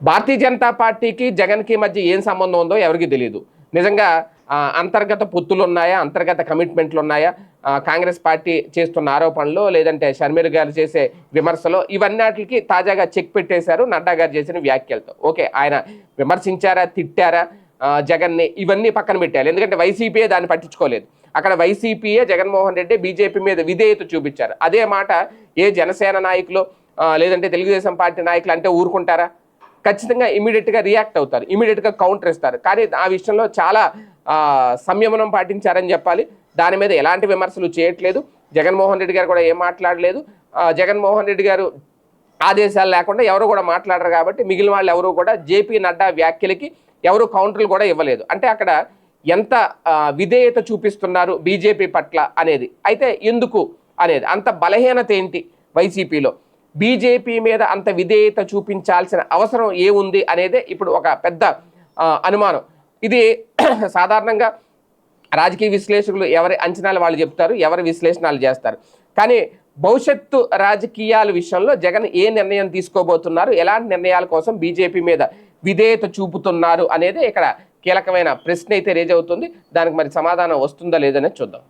భారతీయ జనతా పార్టీకి జగన్కి మధ్య ఏం సంబంధం ఉందో ఎవరికి తెలియదు నిజంగా అంతర్గత పొత్తులు ఉన్నాయా అంతర్గత కమిట్మెంట్లు ఉన్నాయా కాంగ్రెస్ పార్టీ చేస్తున్న ఆరోపణలు లేదంటే షర్మిల గారు చేసే విమర్శలు ఇవన్నిటికి తాజాగా చెక్ పెట్టేశారు నడ్డా గారు చేసిన వ్యాఖ్యలతో. ఓకే ఆయన విమర్శించారా తిట్టారా జగన్ని ఇవన్నీ పక్కన పెట్టాలి. ఎందుకంటే వైసీపీయే దాన్ని పట్టించుకోలేదు. అక్కడ వైసీపీయే జగన్మోహన్ రెడ్డి బీజేపీ మీద విధేయత చూపించారు. అదే మాట ఏ జనసేన నాయకులు లేదంటే తెలుగుదేశం పార్టీ నాయకులు అంటే ఊరుకుంటారా? ఖచ్చితంగా ఇమీడియట్గా రియాక్ట్ అవుతారు ఇమీడియట్గా కౌంటర్ ఇస్తారు. కానీ ఆ విషయంలో చాలా సంయమనం పాటించారని చెప్పాలి. దాని మీద ఎలాంటి విమర్శలు చేయట్లేదు. జగన్మోహన్ రెడ్డి గారు కూడా ఏం మాట్లాడలేదు. జగన్మోహన్ రెడ్డి గారు ఆదేశాలు లేకుండా ఎవరు కూడా మాట్లాడరు కాబట్టి మిగిలిన వాళ్ళు ఎవరు కూడా జేపీ నడ్డా వ్యాఖ్యలకి ఎవరు కౌంటర్లు కూడా ఇవ్వలేదు. అంటే అక్కడ ఎంత విధేయత చూపిస్తున్నారు బీజేపీ పట్ల అనేది. అయితే ఎందుకు అనేది? అంత బలహీనత ఏంటి వైసీపీలో? బీజేపీ మీద అంత విధేయత చూపించాల్సిన అవసరం ఏముంది అనేదే ఇప్పుడు ఒక పెద్ద అనుమానం. ఇది సాధారణంగా రాజకీయ విశ్లేషకులు ఎవరి అంచనాలు వాళ్ళు చెప్తారు ఎవరి విశ్లేషణలు చేస్తారు. కానీ భవిష్యత్తు రాజకీయాల విషయంలో జగన్ ఏ నిర్ణయం తీసుకోబోతున్నారు ఎలాంటి నిర్ణయాల కోసం బీజేపీ మీద విధేయత చూపుతున్నారు అనేది ఇక్కడ కీలకమైన ప్రశ్న అయితే రేజ్ అవుతుంది. దానికి మరి సమాధానం వస్తుందా లేదనేది చూద్దాం.